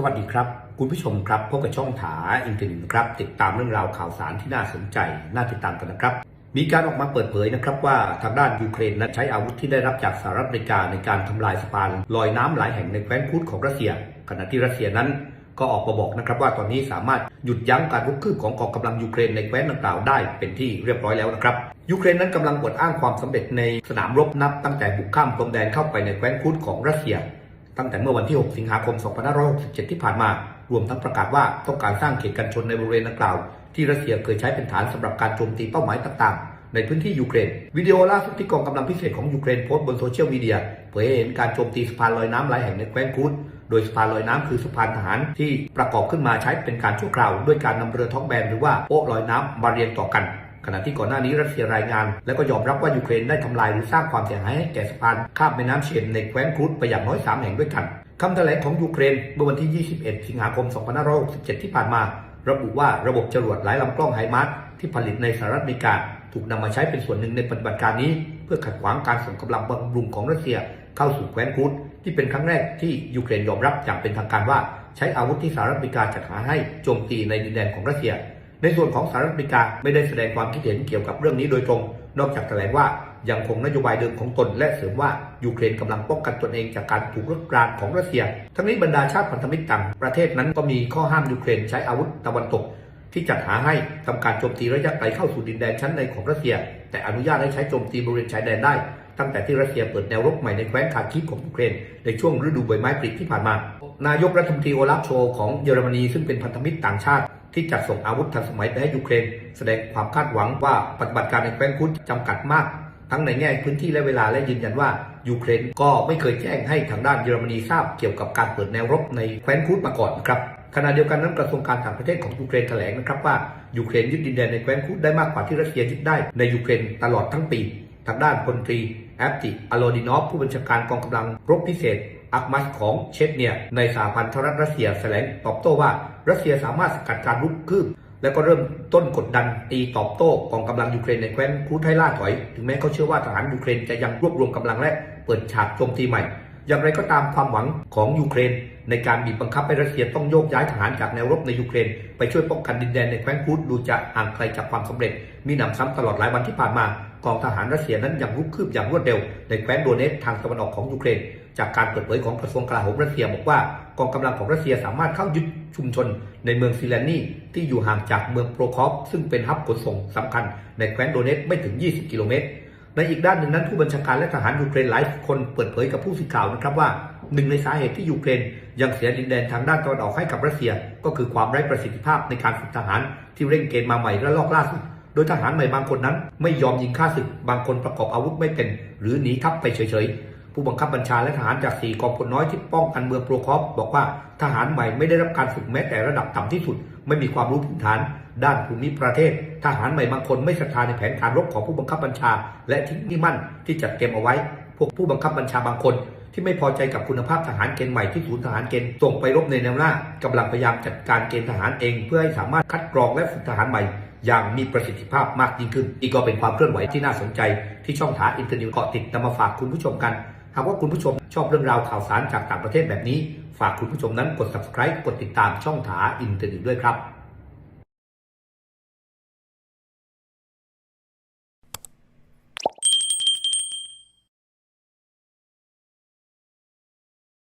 สวัสดีครับ คุณผู้ชมครับพบกับช่องถาอินเทอร์เน็ตครับ ติดตามเรื่องราวข่าวสารที่น่าสนใจ น่าติดตามกันนะครับ มีการออกมาเปิดเผยนะครับว่าทางด้านยูเครนนั้นใช้อาวุธที่ได้รับจากสหรัฐอเมริกาในการทำลายสะพานลอยน้ำหลายแห่งในแคว้นคูดของรัสเซีย ขณะที่รัสเซียนั้น ก็ออกมาบอกนะครับว่าตอนนี้สามารถหยุดยั้งการรุกคืบของกองกำลังยูเครนในแคว้นดังกล่าวได้เป็นที่เรียบร้อยแล้วนะครับยูเครนนั้นกำลังอวดอ้างความสำเร็จในสนามรบนับตั้งแต่บุกข้ามพรมแดนเข้าไปในแคว้นคูดของรัสเซีย ตั้งแต่เมื่อวันที่ 6 สิงหาคม 2567 ที่ผ่านมา รวมทั้งประกาศว่าต้องการสร้างเขตกันชนในบริเวณดังกล่าว ที่รัสเซียเคยใช้เป็นฐานสำหรับการโจมตีเป้าหมายต่างๆ ในพื้นที่ยูเครน วิดีโอล่าสุดที่กองกำลังพิเศษของยูเครนโพสต์บนโซเชียลมีเดียเผยให้เห็นการโจมตีสะพานลอยน้ำหลายแห่งในแคว้นคูดโดยสะพานลอยน้ำคือสะพานทหารที่ประกอบขึ้นมาใช้เป็นการชั่วคราว ด้วยการนำเรือท้องแบนหรือว่าโป๊ะลอยน้ำมาเรียงต่อกัน ขณะที่ก่อนหน้านี้รัสเซียรายงาน และก็ยอมรับว่ายูเครนได้ทำลายหรือสร้างความเสียหายให้แก่สะพานข้ามแม่น้ำเชนในแคว้นครูดไปอย่างน้อย 3 แห่งด้วยกันคำแถลงของยูเครนเมื่อวันที่ 21 สิงหาคม 2567 ที่ผ่านมา ระบุว่าระบบจรวดหลายลำกล้องไฮมาร์สที่ผลิตในสหรัฐอเมริกา ถูกนำมาใช้เป็นส่วนหนึ่งในปฏิบัติการนี้ เพื่อขัดขวางการส่งกำลังบำรุงของรัสเซีย เข้าสู่แคว้นครูดที่เป็นครั้งแรกที่ยูเครนยอมรับอย่างเป็นทางการว่า ใช้อาวุธที่สหรัฐอเมริกาจัดหาให้โจมตีในดินแดนของรัสเซีย ในส่วนของสหรัฐอเมริกาไม่ได้แสดงความคิดเห็นเกี่ยวกับเรื่องนี้โดยตรง นอกจากแถลงว่ายังคงนโยบายเดิมของตน และเสริมว่ายูเครนกำลังป้องกันตนเองจากการถูกรุกรานของรัสเซีย ทั้งนี้บรรดาชาติพันธมิตรต่างประเทศนั้นก็มีข้อห้ามยูเครนใช้อาวุธตะวันตก ที่จัดหาให้ทำการโจมตีระยะไกลเข้าสู่ดินแดนชั้นในของรัสเซีย แต่อนุญาตให้ใช้โจมตีบริเวณชายแดนได้ตั้งแต่ที่รัสเซียเปิดแนวรบใหม่ในแคว้นคาคิฟของยูเครนในช่วงฤดูใบไม้ผลิที่ผ่านมา นายกรัฐมนตรีโอลาฟโชของเยอรมนีซึ่งเป็นพันธมิตรต่างชาติ ที่จัดส่งอาวุธทันสมัยไปให้ยูเครน แสดงความคาดหวังว่าปฏิบัติการในแคว้นคุดจำกัดมาก ทั้งในแง่พื้นที่และเวลาและยืนยันว่ายูเครนก็ไม่เคยแจ้งให้ทางด้านเยอรมนีทราบเกี่ยวกับการเปิดแนวรบในแคว้นคุดมาก่อนนะครับขณะเดียวกันนั้นกระทรวงการต่างประเทศของยูเครนแถลงนะครับว่ายูเครนยึดดินแดนในแคว้นคุดได้มากกว่าที่รัสเซียยึดได้ในยูเครนตลอดทั้งปี ทางด้านพลตรีแอปติอโลดินอฟผู้บัญชาการกองกำลังรบพิเศษอักมัสของเชชเนีย ในสหพันธรัฐรัสเซียแถลงตอบโต้ว่า รัสเซียสามารถสกัดการลุกคืบและก็เริ่มต้นกดดันตีตอบโต้กองกำลังยูเครนในแคว้นครูไทล่าถอย ถึงแม้เขาเชื่อว่าทหารยูเครนจะยังรวบรวมกำลังและเปิดฉากโจมตีใหม่ อย่างไรก็ตามความหวังของยูเครน ในการบีบบังคับให้รัสเซียต้องโยกย้ายทหารจากแนวรบในยูเครน ไปช่วยป้องกันดินแดนในแคว้นคูดดูจะห่างไกลจากความสำเร็จ มีหนำซ้ำตลอดหลายวันที่ผ่านมา กองทหารรัสเซียนั้นยังรุกคืบอย่างรวดเร็ว ในแคว้นโดเนตทางตะวันออกของยูเครน จากการเปิดเผยของกระทรวงกลาโหมรัสเซียบอกว่ากองกำลังของรัสเซียสามารถเข้ายึดชุมชนในเมืองซิเลนนีที่อยู่ห่างจากเมืองโปรคอฟซึ่งเป็นฮับขนส่งสำคัญในแคว้นโดเนตไม่ถึง 20 กิโลเมตรในอีกด้านหนึ่งนั้นผู้บัญชาการและทหารยูเครนหลายคนเปิดเผยกับผู้สื่อข่าวนะครับว่าหนึ่งในสาเหตุที่ยูเครน ยังเสียดินแดนทางด้านตะวันออกให้กับรัสเซีย ก็คือความไร้ประสิทธิภาพในการฝึกทหารที่เร่งเกณฑ์มาใหม่และลอกล่าสุด ดยทหารใหม่บางคนนั้น ไม่ยอมยิงฆ่าศึก บางคนประกอบอาวุธไม่เป็น หรือหนีทัพไปเฉยๆ ผู้บังคับบัญชาและทหารจากสี่กองพลน้อยที่ป้องกันเมืองโปรคอฟบอกว่าทหารใหม่ไม่ได้รับการฝึกแม้แต่ระดับต่ำที่สุด ไม่มีความรู้พื้นฐาน ด้านภูมิประเทศ ทหารใหม่บางคนไม่ศรัทธาในแผนการรบของผู้บังคับบัญชา และทิ้งที่มั่นที่จัดเตรียมเอาไว้ พวกผู้บังคับบัญชาบางคนที่ไม่พอใจกับคุณภาพทหารเกณฑ์ใหม่ที่ศูนย์ทหารเกณฑ์ส่งไปรบในแนวหน้ากำลังพยายามจัดการเกณฑ์ทหารเอง เพื่อให้สามารถคัดกรองและฝึกทหารใหม่ อย่างมีประสิทธิภาพมากยิ่งขึ้นอีกก็เป็นความเคลื่อนไหวที่น่าสนใจที่ช่องถาอินเทอร์เน็ตเกาะติดนำมาฝากคุณผู้ชมกัน หากว่าคุณผู้ชมชอบเรื่องราวข่าวสารจากต่างประเทศแบบนี้ ฝากคุณผู้ชมนั้นกด subscribe กดติดตามช่องถาอินเทอร์เน็ตด้วยครับ